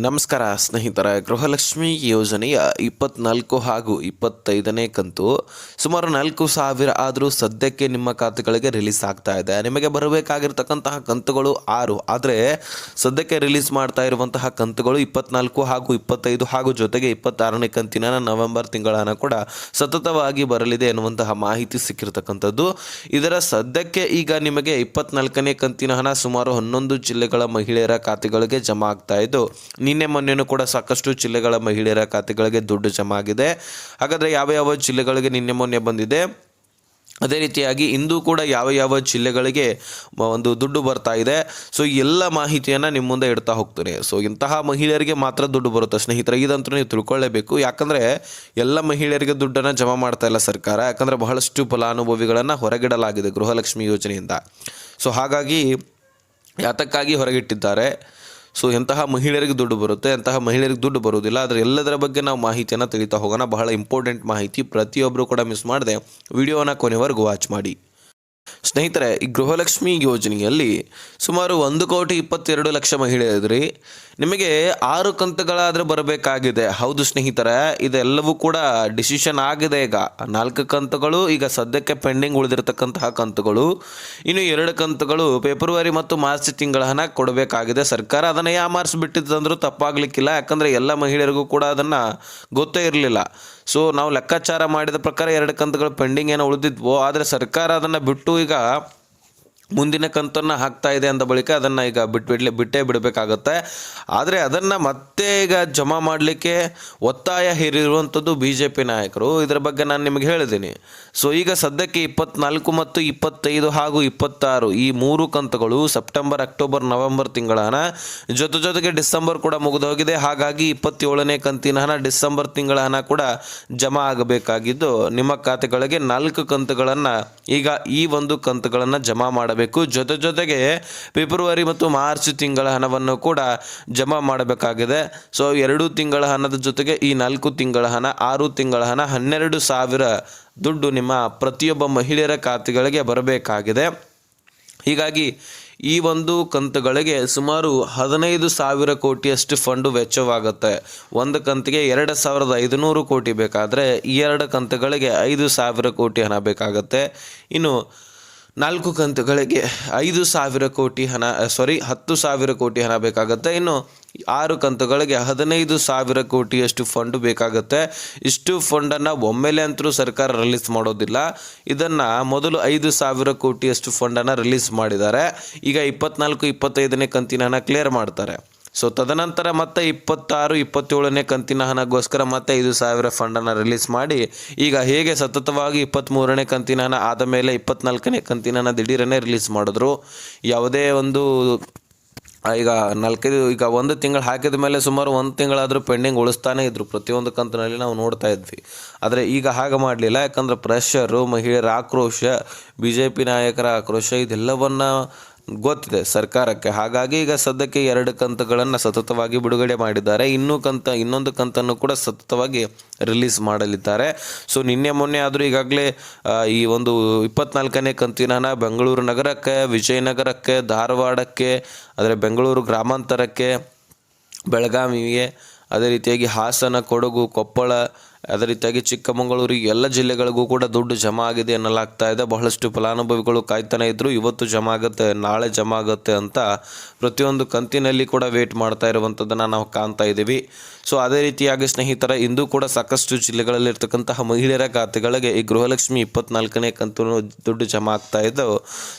ನಮಸ್ಕಾರ ಸ್ನೇಹಿತರ, ಗೃಹಲಕ್ಷ್ಮಿ ಯೋಜನೆಯ ಇಪ್ಪತ್ನಾಲ್ಕು ಹಾಗೂ ಇಪ್ಪತ್ತೈದನೇ ಕಂತು. ಸುಮಾರು ನಾಲ್ಕು ಸಾವಿರ ಆದರೂ ಸದ್ಯಕ್ಕೆ ನಿಮ್ಮ ಖಾತೆಗಳಿಗೆ ರಿಲೀಸ್ ಆಗ್ತಾ ಇದೆ. ನಿಮಗೆ ಬರಬೇಕಾಗಿರ್ತಕ್ಕಂತಹ ಕಂತುಗಳು ಆರು. ಆದರೆ, ಸದ್ಯಕ್ಕೆ ರಿಲೀಸ್ ಮಾಡ್ತಾ ಇರುವಂತಹ ಕಂತುಗಳು ಇಪ್ಪತ್ನಾಲ್ಕು ಹಾಗೂ ಇಪ್ಪತ್ತೈದು ಹಾಗೂ ಜೊತೆಗೆ ಇಪ್ಪತ್ತಾರನೇ ಕಂತಿನ ನವೆಂಬರ್ ತಿಂಗಳ ಕೂಡ ಸತತವಾಗಿ ಬರಲಿದೆ ಎನ್ನುವಂತಹ ಮಾಹಿತಿ ಸಿಕ್ಕಿರ್ತಕ್ಕಂಥದ್ದು. ಇದರ ಸದ್ಯಕ್ಕೆ ಈಗ ನಿಮಗೆ ಇಪ್ಪತ್ನಾಲ್ಕನೇ ಕಂತಿನ ಹಣ ಸುಮಾರು ಹನ್ನೊಂದು ಜಿಲ್ಲೆಗಳ ಮಹಿಳೆಯರ ಖಾತೆಗಳಿಗೆ ಜಮಾ ಆಗ್ತಾ ಇದ್ದು ನಿನ್ನೆ ಮೊನ್ನೆನೂ ಕೂಡ ಸಾಕಷ್ಟು ಜಿಲ್ಲೆಗಳ ಮಹಿಳೆಯರ ಖಾತೆಗಳಿಗೆ ದುಡ್ಡು ಜಮಾ ಆಗಿದೆ. ಹಾಗಾದರೆ ಯಾವ ಯಾವ ಜಿಲ್ಲೆಗಳಿಗೆ ನಿನ್ನೆ ಮೊನ್ನೆ ಬಂದಿದೆ? ಅದೇ ರೀತಿಯಾಗಿ ಇಂದು ಕೂಡ ಯಾವ ಯಾವ ಜಿಲ್ಲೆಗಳಿಗೆ ಒಂದು ದುಡ್ಡು ಬರ್ತಾ ಇದೆ. ಸೊ ಎಲ್ಲ ಮಾಹಿತಿಯನ್ನು ನಿಮ್ಮ ಮುಂದೆ ಇಡ್ತಾ ಹೋಗ್ತೀನಿ. ಸೊ, ಇಂತಹ ಮಹಿಳೆಯರಿಗೆ ಮಾತ್ರ ದುಡ್ಡು ಬರುತ್ತೆ ಸ್ನೇಹಿತರೆ. ಇದಂತೂ ನೀವು ತಿಳ್ಕೊಳ್ಳೇಬೇಕು. ಯಾಕಂದರೆ ಎಲ್ಲ ಮಹಿಳೆಯರಿಗೆ ದುಡ್ಡನ್ನು ಜಮಾ ಮಾಡ್ತಾ ಇಲ್ಲ ಸರ್ಕಾರ. ಯಾಕಂದರೆ ಬಹಳಷ್ಟು ಫಲಾನುಭವಿಗಳನ್ನು ಹೊರಗಿಡಲಾಗಿದೆ ಗೃಹಲಕ್ಷ್ಮಿ ಯೋಜನೆಯಿಂದ. ಸೊ, ಹಾಗಾಗಿ ಯಾತಕ್ಕಾಗಿ ಹೊರಗಿಟ್ಟಿದ್ದಾರೆ? ಸೊ ಎಂತಹ ಮಹಿಳೆಯರಿಗೆ ದುಡ್ಡು ಬರುತ್ತೆ, ಎಂತಹ ಮಹಿಳೆಯರಿಗೆ ದುಡ್ಡು ಬರುವುದಿಲ್ಲ. ಆದರೆ ಎಲ್ಲದರ ಬಗ್ಗೆ ನಾವು ಮಾಹಿತಿಯನ್ನು ತಿಳಿತಾ ಹೋಗೋಣ. ಬಹಳ ಇಂಪಾರ್ಟೆಂಟ್ ಮಾಹಿತಿ. ಪ್ರತಿಯೊಬ್ಬರು ಕೂಡ ಮಿಸ್ ಮಾಡದೆ. ವಿಡಿಯೋನ ಕೊನೆವರೆಗೂ ವಾಚ್ ಮಾಡಿ. ಸ್ನೇಹಿತರೆ, ಈ ಗೃಹಲಕ್ಷ್ಮಿ ಯೋಜನೆಯಲ್ಲಿ ಸುಮಾರು ಒಂದು ಕೋಟಿ ಇಪ್ಪತ್ತೆರಡು ಲಕ್ಷ ಮಹಿಳೆಯದ್ರಿ ನಿಮಗೆ ಆರು ಕಂತುಗಳಾದರೆ ಬರಬೇಕಾಗಿದೆ. ಹೌದು ಸ್ನೇಹಿತರೆ, ಇದೆಲ್ಲವೂ ಕೂಡ ಡಿಸಿಷನ್ ಆಗಿದೆ ಈಗ. ನಾಲ್ಕು ಕಂತುಗಳು, ಈಗ ಸದ್ಯಕ್ಕೆ ಪೆಂಡಿಂಗ್ ಉಳಿದಿರತಕ್ಕಂತಹ ಕಂತುಗಳು. ಇನ್ನು ಎರಡು ಕಂತುಗಳು ಫೆಬ್ರವರಿ ಮತ್ತು ಮಾರ್ಚ್ ತಿಂಗಳ ಹಣ ಕೊಡಬೇಕಾಗಿದೆ. ಸರ್ಕಾರ ಅದನ್ನು ಯಾಮಾರಿಸ್ಬಿಟ್ಟಿದ್ದಂದ್ರೂ ತಪ್ಪಾಗಲಿಕ್ಕಿಲ್ಲ. ಯಾಕಂದರೆ ಎಲ್ಲ ಮಹಿಳೆಯರಿಗೂ ಕೂಡ ಅದನ್ನು ಗೊತ್ತೇ ಇರಲಿಲ್ಲ. ಸೊ ನಾವು ಲೆಕ್ಕಾಚಾರ ಮಾಡಿದ ಪ್ರಕಾರ ಎರಡು ಕಂತುಗಳು ಪೆಂಡಿಂಗ್ ಏನೋ ಉಳಿದಿದ್ವು, ಆದರೆ ಸರ್ಕಾರ ಅದನ್ನು ಬಿಟ್ಟು ಈಗ ಮುಂದಿನ ಕಂತನ್ನು ಹಾಕ್ತಾ ಇದೆ ಅಂದ ಬಳಿಕ ಅದನ್ನು ಈಗ ಬಿಟ್ಬಿಡ್ಲಿ ಬಿಟ್ಟೇ ಬಿಡಬೇಕಾಗತ್ತೆ. ಆದರೆ ಅದನ್ನು ಮತ್ತೆ ಈಗ ಜಮಾ ಮಾಡಲಿಕ್ಕೆ ಒತ್ತಾಯ ಹೇರಿರುವಂಥದ್ದು ಬಿ ಜೆ ಪಿ ನಾಯಕರು. ಇದರ ಬಗ್ಗೆ ನಾನು ನಿಮಗೆ ಹೇಳಿದ್ದೀನಿ ಸೊ ಈಗ ಸದ್ಯಕ್ಕೆ ಇಪ್ಪತ್ನಾಲ್ಕು ಮತ್ತು ಇಪ್ಪತ್ತೈದು ಹಾಗೂ ಇಪ್ಪತ್ತಾರು ಈ ಮೂರು ಕಂತುಗಳು ಸೆಪ್ಟೆಂಬರ್, ಅಕ್ಟೋಬರ್, ನವೆಂಬರ್ ತಿಂಗಳ ಹಣ ಜೊತೆ ಜೊತೆಗೆ ಡಿಸೆಂಬರ್ ಕೂಡ ಮುಗಿದು ಹೋಗಿದೆ ಹಾಗಾಗಿ ಇಪ್ಪತ್ತೇಳನೇ ಕಂತಿನ ಹಣ ಡಿಸೆಂಬರ್ ತಿಂಗಳ ಹಣ ಕೂಡ ಜಮಾ ಆಗಬೇಕಾಗಿದ್ದು, ನಿಮ್ಮ ಖಾತೆಗಳಿಗೆ ನಾಲ್ಕು ಕಂತುಗಳನ್ನು ಈಗ ಈ ಒಂದು ಕಂತುಗಳನ್ನು ಜಮಾ ಮಾಡಬೇಕು. ಜೊತೆ ಜೊತೆಗೆ ಫೆಬ್ರವರಿ ಮತ್ತು ಮಾರ್ಚ್ ತಿಂಗಳ ಹಣವನ್ನು ಕೂಡ ಜಮಾ ಮಾಡಬೇಕಾಗಿದೆ. ಸೊ, ಎರಡು ತಿಂಗಳ ಹಣದ ಜೊತೆಗೆ ಈ ನಾಲ್ಕು ತಿಂಗಳ ಹಣ, ಆರು ತಿಂಗಳ ಹಣ, ಹನ್ನೆರಡು ಸಾವಿರ ದುಡ್ಡು ನಿಮ್ಮ ಪ್ರತಿಯೊಬ್ಬ ಮಹಿಳೆಯರ ಖಾತೆಗಳಿಗೆ ಬರಬೇಕಾಗಿದೆ. ಹೀಗಾಗಿ ಈ ಒಂದು ಕಂತುಗಳಿಗೆ ಸುಮಾರು ಹದಿನೈದು ಸಾವಿರ ಕೋಟಿಯಷ್ಟು ಫಂಡು ವೆಚ್ಚವಾಗುತ್ತೆ. ಒಂದು ಕಂತಿಗೆ ಎರಡು ಸಾವಿರದ ಐದುನೂರು ಕೋಟಿ ಬೇಕಾದರೆ ಈ ಎರಡು ಕಂತುಗಳಿಗೆ ಐದು ಸಾವಿರ ಕೋಟಿ ಹಣ ಬೇಕಾಗುತ್ತೆ. ಇನ್ನು ನಾಲ್ಕು ಕಂತುಗಳಿಗೆ ಐದು ಸಾವಿರ ಕೋಟಿ ಹಣ ಸಾರಿ ಹತ್ತು ಸಾವಿರ ಕೋಟಿ ಹಣ ಬೇಕಾಗುತ್ತೆ. ಇನ್ನು ಆರು ಕಂತುಗಳಿಗೆ ಹದಿನೈದು ಸಾವಿರ ಕೋಟಿಯಷ್ಟು ಫಂಡ್ ಬೇಕಾಗುತ್ತೆ. ಇಷ್ಟು ಫಂಡನ್ನು ಒಮ್ಮೆಲೆ ಅಂತರೂ ಸರ್ಕಾರ ರಿಲೀಸ್ ಮಾಡೋದಿಲ್ಲ. ಇದನ್ನು ಮೊದಲು ಐದು ಸಾವಿರ ಕೋಟಿಯಷ್ಟು ಫಂಡನ್ನು ರಿಲೀಸ್ ಮಾಡಿದ್ದಾರೆ. ಈಗ ಇಪ್ಪತ್ನಾಲ್ಕು, ಇಪ್ಪತ್ತೈದನೇ ಕಂತಿನ ಹಣ ಕ್ಲಿಯರ್ ಮಾಡ್ತಾರೆ. ಸೊ ತದನಂತರ ಮತ್ತೆ ಇಪ್ಪತ್ತಾರು, ಇಪ್ಪತ್ತೇಳನೇ ಕಂತಿನ ಹಣಗೋಸ್ಕರ ಮತ್ತೆ ಐದು ಸಾವಿರ ಫಂಡನ್ನು ರಿಲೀಸ್ ಮಾಡಿ, ಈಗ ಹೇಗೆ ಸತತವಾಗಿ ಇಪ್ಪತ್ತ್ಮೂರನೇ ಕಂತಿನ ಹಣ ಆದ ಮೇಲೆ ಇಪ್ಪತ್ನಾಲ್ಕನೇ ಕಂತಿನ ಹಣ ದಿಢೀರನೇ ರಿಲೀಸ್ ಮಾಡಿದ್ರು? ಯಾವುದೇ ಒಂದು, ಈಗ ನಾಲ್ಕೈದು, ಈಗ ಒಂದು ತಿಂಗಳು ಹಾಕಿದ ಮೇಲೆ ಸುಮಾರು ಒಂದು ತಿಂಗಳಾದರೂ ಪೆಂಡಿಂಗ್ ಉಳಿಸ್ತಾನೆ ಇದ್ದರು ಪ್ರತಿಯೊಂದು ಕಂತಿನಲ್ಲಿ ನಾವು ನೋಡ್ತಾ ಇದ್ವಿ. ಆದರೆ ಈಗ ಹಾಗೆ ಮಾಡಲಿಲ್ಲ. ಯಾಕಂದರೆ ಪ್ರೆಷರು ಮಹಿಳೆಯರ ಆಕ್ರೋಶ ಬಿ ಜೆ ಪಿ ನಾಯಕರ ಆಕ್ರೋಶ, ಇದೆಲ್ಲವನ್ನು ಗೊತ್ತಿದೆ ಸರ್ಕಾರಕ್ಕೆ. ಹಾಗಾಗಿ ಈಗ ಸದ್ಯಕ್ಕೆ ಎರಡು ಕಂತುಗಳನ್ನು ಸತತವಾಗಿ ಬಿಡುಗಡೆ ಮಾಡಿದ್ದಾರೆ. ಇನ್ನೂ ಕಂತ, ಇನ್ನೊಂದು ಕಂತನ್ನು ಕೂಡ ಸತತವಾಗಿ ರಿಲೀಸ್ ಮಾಡಲಿದ್ದಾರೆ. ಸೊ, ನಿನ್ನೆ ಮೊನ್ನೆ ಆದರೂ ಈಗಾಗಲೇ ಈ ಒಂದು ಇಪ್ಪತ್ನಾಲ್ಕನೇ ಕಂತಿನ ಬೆಂಗಳೂರು ನಗರಕ್ಕೆ, ವಿಜಯನಗರಕ್ಕೆ, ಧಾರವಾಡಕ್ಕೆ ಅಂದರೆ ಬೆಂಗಳೂರು ಗ್ರಾಮಾಂತರಕ್ಕೆ, ಬೆಳಗಾವಿಗೆ, ಅದೇ ರೀತಿಯಾಗಿ ಹಾಸನ, ಕೊಡಗು, ಕೊಪ್ಪಳ ಅದೇ ರೀತಿಯಾಗಿ ಚಿಕ್ಕಮಗಳೂರು ಎಲ್ಲ ಜಿಲ್ಲೆಗಳಿಗೂ ಕೂಡ ದುಡ್ಡು ಜಮಾ ಆಗಿದೆ ಎನ್ನಲಾಗ್ತಾ ಇದೆ. ಬಹಳಷ್ಟು ಫಲಾನುಭವಿಗಳು ಕಾಯ್ತಾನೆ ಇದ್ರು. ಇವತ್ತು ಜಮಾ ಆಗುತ್ತೆ, ನಾಳೆ ಜಮಾ ಆಗುತ್ತೆ ಅಂತ ಪ್ರತಿಯೊಂದು ಕಂತಿನಲ್ಲಿ ಕೂಡ ವೇಟ್ ಮಾಡ್ತಾ ಇರುವಂಥದ್ದನ್ನು ನಾವು ಕಾಣ್ತಾ ಇದ್ದೀವಿ. ಸೊ ಅದೇ ರೀತಿಯಾಗಿ ಸ್ನೇಹಿತರ, ಇಂದು ಕೂಡ ಸಾಕಷ್ಟು ಜಿಲ್ಲೆಗಳಲ್ಲಿರ್ತಕ್ಕಂತಹ ಮಹಿಳೆಯರ ಖಾತೆಗಳಿಗೆ ಈ ಗೃಹಲಕ್ಷ್ಮಿ ಇಪ್ಪತ್ನಾಲ್ಕನೇ ಕಂತು ದುಡ್ಡು ಜಮಾ ಆಗ್ತಾ ಇದ್ದವು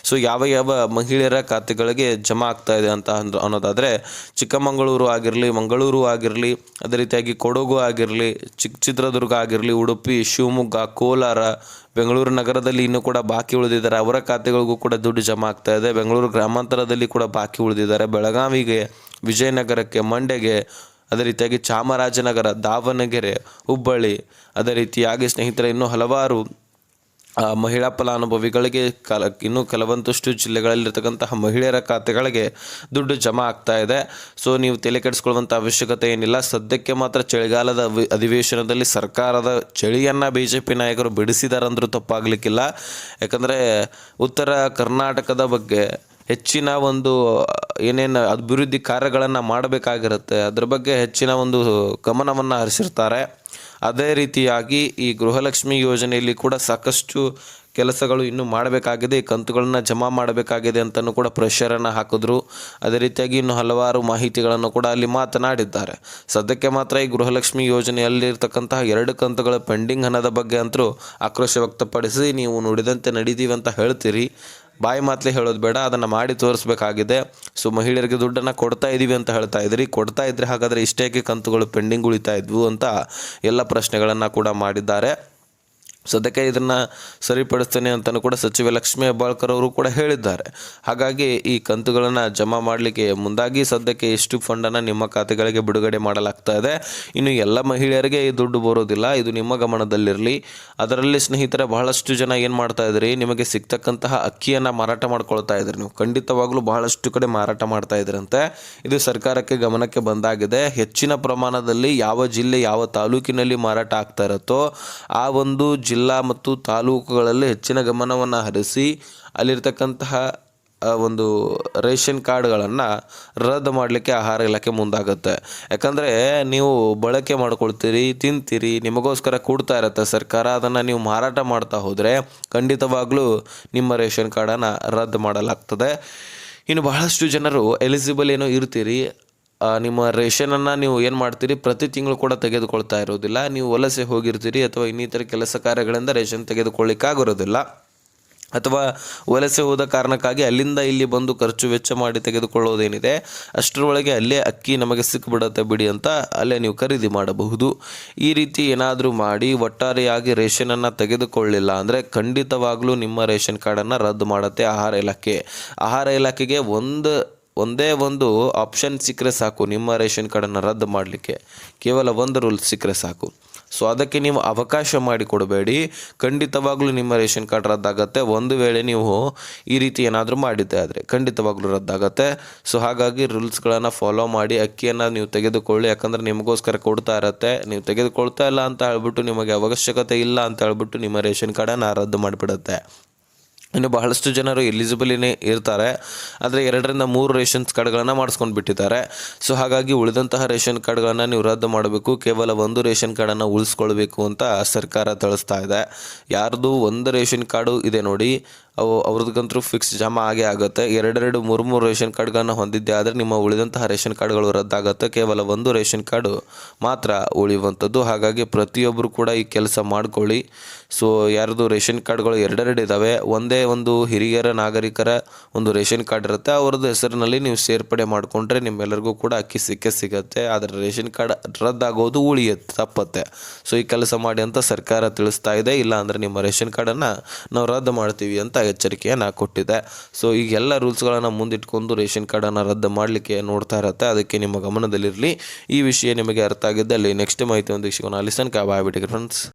ಸೊ ಯಾವ ಯಾವ ಮಹಿಳೆಯರ ಖಾತೆಗಳಿಗೆ ಜಮಾ ಆಗ್ತಾ ಇದೆ ಅಂತ ಅನ್ನೋದಾದ್ರೆ, ಚಿಕ್ಕಮಗಳೂರು ಆಗಿರಲಿ, ಮಂಗಳೂರು ಆಗಿರಲಿ, ಅದೇ ರೀತಿಯಾಗಿ ಕೊಡಗು ಆಗಿರಲಿ ಚಿಕ್ಕ ಚಿತ್ರದುರ್ಗ ಆಗಿರಲಿ, ಉಡುಪಿ, ಶಿವಮೊಗ್ಗ, ಕೋಲಾರ, ಬೆಂಗಳೂರು ನಗರದಲ್ಲಿ ಇನ್ನೂ ಕೂಡ ಬಾಕಿ ಉಳಿದಿದ್ದಾರೆ. ಅವರ ಖಾತೆಗಳಿಗೂ ಕೂಡ ದುಡ್ಡು ಜಮಾ ಆಗ್ತಾ ಇದೆ. ಬೆಂಗಳೂರು ಗ್ರಾಮಾಂತರದಲ್ಲಿ ಕೂಡ ಬಾಕಿ ಉಳಿದಿದ್ದಾರೆ. ಬೆಳಗಾವಿಗೆ, ವಿಜಯನಗರಕ್ಕೆ, ಮಂಡ್ಯಗೆ, ಅದೇ ರೀತಿಯಾಗಿ ಚಾಮರಾಜನಗರ, ದಾವಣಗೆರೆ, ಹುಬ್ಬಳ್ಳಿ, ಅದೇ ರೀತಿಯಾಗಿ ಸ್ನೇಹಿತರೆ, ಇನ್ನೂ ಹಲವಾರು ಮಹಿಳಾ ಫಲಾನುಭವಿಗಳಿಗೆ ಕಲ, ಇನ್ನೂ ಕೆಲವೊಂದಷ್ಟು ಜಿಲ್ಲೆಗಳಲ್ಲಿರ್ತಕ್ಕಂತಹ ಮಹಿಳೆಯರ ಖಾತೆಗಳಿಗೆ ದುಡ್ಡು ಜಮಾ ಆಗ್ತಾ ಇದೆ. ಸೊ ನೀವು ತಲೆ ಕೆಡಿಸ್ಕೊಳ್ಳುವಂಥ ಅವಶ್ಯಕತೆ ಏನಿಲ್ಲ. ಸದ್ಯಕ್ಕೆ ಮಾತ್ರ ಚಳಿಗಾಲದ ಅಧಿವೇಶನದಲ್ಲಿ ಸರ್ಕಾರದ ಚಳಿಯನ್ನು ಬಿ ಜೆ ಪಿ ನಾಯಕರು ಬಿಡಿಸಿದಾರಂದ್ರೂ ತಪ್ಪಾಗಲಿಕ್ಕಿಲ್ಲ. ಯಾಕಂದರೆ ಉತ್ತರ ಕರ್ನಾಟಕದ ಬಗ್ಗೆ ಹೆಚ್ಚಿನ ಒಂದು, ಏನೇನು ಅಭಿವೃದ್ಧಿ ಕಾರ್ಯಗಳನ್ನು ಮಾಡಬೇಕಾಗಿರುತ್ತೆ. ಅದ್ರ ಬಗ್ಗೆ ಹೆಚ್ಚಿನ ಒಂದು ಗಮನವನ್ನು ಹರಿಸಿರ್ತಾರೆ. ಅದೇ ರೀತಿಯಾಗಿ ಈ ಗೃಹಲಕ್ಷ್ಮಿ ಯೋಜನೆಯಲ್ಲಿ ಕೂಡ ಸಾಕಷ್ಟು ಕೆಲಸಗಳು ಇನ್ನೂ ಮಾಡಬೇಕಾಗಿದೆ ಈ ಕಂತುಗಳನ್ನು ಜಮಾ ಮಾಡಬೇಕಾಗಿದೆ ಅಂತಲೂ ಕೂಡ ಪ್ರೆಷರನ್ನು ಹಾಕಿದ್ರು. ಅದೇ ರೀತಿಯಾಗಿ ಇನ್ನು ಹಲವಾರು ಮಾಹಿತಿಗಳನ್ನು ಕೂಡ ಅಲ್ಲಿ ಮಾತನಾಡಿದ್ದಾರೆ. ಸದ್ಯಕ್ಕೆ ಮಾತ್ರ ಈ ಗೃಹಲಕ್ಷ್ಮಿ ಯೋಜನೆಯಲ್ಲಿರ್ತಕ್ಕಂತಹ ಎರಡು ಕಂತುಗಳ ಪೆಂಡಿಂಗ್ ಹಣದ ಬಗ್ಗೆ ಅಂತರೂ ಆಕ್ರೋಶ ವ್ಯಕ್ತಪಡಿಸಿ ನೀವು ನುಡಿದಂತೆ ನಡೀತೀವಿ ಅಂತ ಹೇಳ್ತೀರಿ. ಬಾಯಿ ಮಾತ್ಲೆ ಹೇಳೋದು ಬೇಡ, ಅದನ್ನು ಮಾಡಿ ತೋರಿಸ್ಬೇಕಾಗಿದೆ. ಸೊ ಮಹಿಳೆಯರಿಗೆ ದುಡ್ಡನ್ನು ಕೊಡ್ತಾ ಇದ್ದೀವಿ ಅಂತ ಹೇಳ್ತಾ ಇದ್ರಿ. ಕೊಡ್ತಾ ಇದ್ರೆ ಹಾಗಾದರೆ ಇಷ್ಟೇಕೆ ಕಂತುಗಳು ಪೆಂಡಿಂಗ್ ಉಳಿತಾ ಇದ್ವು ಅಂತ ಎಲ್ಲ ಪ್ರಶ್ನೆಗಳನ್ನು ಕೂಡ ಮಾಡಿದ್ದಾರೆ. ಸದ್ಯಕ್ಕೆ ಇದನ್ನು ಸರಿಪಡಿಸ್ತೇನೆ ಅಂತಲೂ ಕೂಡ ಸಚಿವ ಲಕ್ಷ್ಮೀ ಹೆಬ್ಬಾಳ್ಕರ್ ಅವರು ಕೂಡ ಹೇಳಿದ್ದಾರೆ. ಹಾಗಾಗಿ ಈ ಕಂತುಗಳನ್ನು ಜಮಾ ಮಾಡಲಿಕ್ಕೆ ಮುಂದಾಗಿ ಸದ್ಯಕ್ಕೆ ಎಷ್ಟು ಫಂಡನ್ನು ನಿಮ್ಮ ಖಾತೆಗಳಿಗೆ ಬಿಡುಗಡೆ ಮಾಡಲಾಗ್ತಾ ಇದೆ. ಇನ್ನು ಎಲ್ಲ ಮಹಿಳೆಯರಿಗೆ ಈ ದುಡ್ಡು ಬರೋದಿಲ್ಲ. ಇದು ನಿಮ್ಮ ಗಮನದಲ್ಲಿರಲಿ. ಅದರಲ್ಲಿ ಸ್ನೇಹಿತರೆ, ಬಹಳಷ್ಟು ಜನ ಏನು ಮಾಡ್ತಾ ಇದ್ರಿ? ನಿಮಗೆ ಸಿಗ್ತಕ್ಕಂತಹ ಅಕ್ಕಿಯನ್ನು ಮಾರಾಟ ಮಾಡ್ಕೊಳ್ತಾ ಇದ್ರಿ. ನೀವು ಖಂಡಿತವಾಗ್ಲೂ ಬಹಳಷ್ಟು ಕಡೆ ಮಾರಾಟ ಮಾಡ್ತಾ ಇದ್ರಂತೆ. ಇದು ಸರ್ಕಾರಕ್ಕೆ ಗಮನಕ್ಕೆ ಬಂದಾಗಿದೆ. ಹೆಚ್ಚಿನ ಪ್ರಮಾಣದಲ್ಲಿ ಯಾವ ಜಿಲ್ಲೆ, ಯಾವ ತಾಲೂಕಿನಲ್ಲಿ ಮಾರಾಟ ಆಗ್ತಾ ಇರುತ್ತೋ, ಆ ಒಂದು ಜಿಲ್ಲಾ ಮತ್ತು ತಾಲೂಕುಗಳಲ್ಲಿ ಹೆಚ್ಚಿನ ಗಮನವನ್ನು ಹರಿಸಿ ಅಲ್ಲಿರ್ತಕ್ಕಂತಹ ಒಂದು ರೇಷನ್ ಕಾರ್ಡ್ಗಳನ್ನು ರದ್ದು ಮಾಡಲಿಕ್ಕೆ ಆಹಾರ ಇಲಾಖೆ ಮುಂದಾಗುತ್ತೆ. ಯಾಕಂದರೆ ನೀವು ಬಳಕೆ ಮಾಡ್ಕೊಳ್ತೀರಿ, ತಿಂತೀರಿ, ನಿಮಗೋಸ್ಕರ ಕೊಡ್ತಾ ಇರುತ್ತೆ. ಸರ್ಕಾರ ಅದನ್ನು ನೀವು ಮಾರಾಟ ಮಾಡ್ತಾ ಹೋದರೆ ಖಂಡಿತವಾಗಲೂ ನಿಮ್ಮ ರೇಷನ್ ಕಾರ್ಡನ್ನು ರದ್ದು ಮಾಡಲಾಗ್ತದೆ. ಇನ್ನು ಬಹಳಷ್ಟು ಜನರು ಎಲಿಜಿಬಲ್ ಏನೋ ಇರ್ತೀರಿ ನಿಮ್ಮ ರೇಷನನ್ನು ನೀವು ಏನು ಮಾಡ್ತೀರಿ? ಪ್ರತಿ ತಿಂಗಳು ಕೂಡ ತೆಗೆದುಕೊಳ್ತಾ ಇರೋದಿಲ್ಲ ನೀವು ವಲಸೆ ಹೋಗಿರ್ತೀರಿ ಅಥವಾ ಇನ್ನಿತರ ಕೆಲಸ ಕಾರ್ಯಗಳಿಂದ ರೇಷನ್ ತೆಗೆದುಕೊಳ್ಳಿಕ್ಕಾಗಿರೋದಿಲ್ಲ ಅಥವಾ ವಲಸೆ ಹೋದ ಕಾರಣಕ್ಕಾಗಿ ಅಲ್ಲಿಂದ ಇಲ್ಲಿ ಬಂದು ಖರ್ಚು ವೆಚ್ಚ ಮಾಡಿ ತೆಗೆದುಕೊಳ್ಳೋದೇನಿದೆ ಅಷ್ಟರೊಳಗೆ ಅಲ್ಲೇ ಅಕ್ಕಿ ನಮಗೆ ಸಿಕ್ಕಿಬಿಡತ್ತೆ ಬಿಡಿ ಅಂತ ಅಲ್ಲೇ ನೀವು ಖರೀದಿ ಮಾಡಬಹುದು. ಈ ರೀತಿ ಏನಾದರೂ ಮಾಡಿ ಒಟ್ಟಾರೆಯಾಗಿ ರೇಷನನ್ನು ತೆಗೆದುಕೊಳ್ಳಿಲ್ಲ ಅಂದರೆ ಖಂಡಿತವಾಗಲೂ ನಿಮ್ಮ ರೇಷನ್ ಕಾರ್ಡನ್ನು ರದ್ದು ಮಾಡುತ್ತೆ ಆಹಾರ ಇಲಾಖೆ. ಆಹಾರ ಇಲಾಖೆಗೆ ಒಂದು ಒಂದೇ ಒಂದು ಆಪ್ಷನ್ ಸಿಕ್ಕರೆ ಸಾಕು. ನಿಮ್ಮ ರೇಷನ್ ಕಾರ್ಡನ್ನು ರದ್ದು ಮಾಡಲಿಕ್ಕೆ ಕೇವಲ ಒಂದು ರೂಲ್ ಸಿಕ್ಕರೆ ಸಾಕು. ಸೊ ಅದಕ್ಕೆ ನೀವು ಅವಕಾಶ ಮಾಡಿಕೊಡಬೇಡಿ ಖಂಡಿತವಾಗ್ಲೂ ನಿಮ್ಮ ರೇಷನ್ ಕಾರ್ಡ್ ರದ್ದಾಗತ್ತೆ. ಒಂದು ವೇಳೆ ನೀವು ಈ ರೀತಿ ಏನಾದರೂ ಮಾಡಿದ್ದೆ ಆದರೆ ಖಂಡಿತವಾಗ್ಲೂ ರದ್ದಾಗತ್ತೆ. ಸೊ ಹಾಗಾಗಿ ರೂಲ್ಸ್ಗಳನ್ನು ಫಾಲೋ ಮಾಡಿ, ಅಕ್ಕಿಯನ್ನು ನೀವು ತೆಗೆದುಕೊಳ್ಳಿ. ಯಾಕಂದರೆ ನಿಮಗೋಸ್ಕರ ಕೊಡ್ತಾ ಇರತ್ತೆ. ನೀವು ತೆಗೆದುಕೊಳ್ತಾ ಇಲ್ಲ ಅಂತ ಹೇಳ್ಬಿಟ್ಟು ನಿಮಗೆ ಅವಶ್ಯಕತೆ ಇಲ್ಲ ಅಂತ ಹೇಳ್ಬಿಟ್ಟು ನಿಮ್ಮ ರೇಷನ್ ಕಾರ್ಡನ್ನು ರದ್ದು ಮಾಡಿಬಿಡುತ್ತೆ. ಇನ್ನು ಬಹಳಷ್ಟು ಜನರು ಎಲಿಜಿಬಲಿನೇ ಇರ್ತಾರೆ. ಆದರೆ ಎರಡರಿಂದ ಮೂರು ರೇಷನ್ಸ್ ಕಾರ್ಡ್ಗಳನ್ನು ಮಾಡಿಸ್ಕೊಂಡು ಬಿಟ್ಟಿದ್ದಾರೆ. ಸೊ ಹಾಗಾಗಿ ಉಳಿದಂತಹ ರೇಷನ್ ಕಾರ್ಡ್ಗಳನ್ನು ನೀವು ರದ್ದು ಮಾಡಬೇಕು. ಕೇವಲ ಒಂದು ರೇಷನ್ ಕಾರ್ಡನ್ನು ಉಳಿಸ್ಕೊಳ್ಬೇಕು ಅಂತ ಸರ್ಕಾರ ತಿಳಿಸ್ತಾ ಇದೆ. ಯಾರ್ದು ಒಂದು ರೇಷನ್ ಕಾರ್ಡು ಇದೆ ನೋಡಿ, ಅವು ಅವ್ರದ್ದಂತೂ ಫಿಕ್ಸ್ ಜಮಾ ಆಗೇ ಆಗುತ್ತೆ. ಎರಡೆರಡು ಮೂರು ಮೂರು ರೇಷನ್ ಕಾರ್ಡ್ಗಳನ್ನು ಹೊಂದಿದ್ದೆ ಆದರೆ ನಿಮ್ಮ ಉಳಿದಂತಹ ರೇಷನ್ ಕಾರ್ಡ್ಗಳು ರದ್ದಾಗುತ್ತೆ. ಕೇವಲ ಒಂದು ರೇಷನ್ ಕಾರ್ಡು ಮಾತ್ರ ಉಳಿಯುವಂಥದ್ದು. ಹಾಗಾಗಿ ಪ್ರತಿಯೊಬ್ಬರು ಕೂಡ ಈ ಕೆಲಸ ಮಾಡ್ಕೊಳ್ಳಿ. ಸೊ ಯಾರ್ದು ರೇಷನ್ ಕಾರ್ಡ್ಗಳು ಎರಡೆರಡು ಇದ್ದಾವೆ ಒಂದೇ ಒಂದು ಹಿರಿಯರ, ನಾಗರಿಕರ ಒಂದು ರೇಷನ್ ಕಾರ್ಡ್ ಇರುತ್ತೆ. ಅವ್ರದ್ದು ಹೆಸರಿನಲ್ಲಿ ನೀವು ಸೇರ್ಪಡೆ ಮಾಡಿಕೊಂಡ್ರೆ ನಿಮ್ಮೆಲ್ಲರಿಗೂ ಕೂಡ ಅಕ್ಕಿ ಸಿಕ್ಕೆ ಸಿಗುತ್ತೆ. ಆದರೆ ರೇಷನ್ ಕಾರ್ಡ್ ರದ್ದಾಗೋದು ಉಳಿಯುತ್ತೆ, ತಪ್ಪತ್ತೆ. ಸೊ ಈ ಕೆಲಸ ಮಾಡಿ ಅಂತ ಸರ್ಕಾರ ತಿಳಿಸ್ತಾ ಇದೆ. ಇಲ್ಲ ಅಂದರೆ ನಿಮ್ಮ ರೇಷನ್ ಕಾರ್ಡನ್ನು ನಾವು ರದ್ದು ಮಾಡ್ತೀವಿ ಅಂತ ಎಚ್ಚರಿಕೆಯನ್ನು ಕೊಟ್ಟಿದೆ. ಸೊ ಈಗ ಎಲ್ಲ ರೂಲ್ಸ್ಗಳನ್ನು ಮುಂದಿಟ್ಕೊಂಡು ರೇಷನ್ ಕಾರ್ಡನ್ನು ರದ್ದು ಮಾಡಲಿಕ್ಕೆ ನೋಡ್ತಾ ಇರುತ್ತೆ. ಅದಕ್ಕೆ ನಿಮ್ಮ ಗಮನದಲ್ಲಿರಲಿ. ಈ ವಿಷಯ ನಿಮಗೆ ಅರ್ಥ ಆಗಿದ್ದಲ್ಲಿ ನೆಕ್ಸ್ಟ್ ಮಾಹಿತಿ ಒಂದು ಸಿಗೋಣ. Listen cab ಬಿಟ್ಟಿಗೆ friends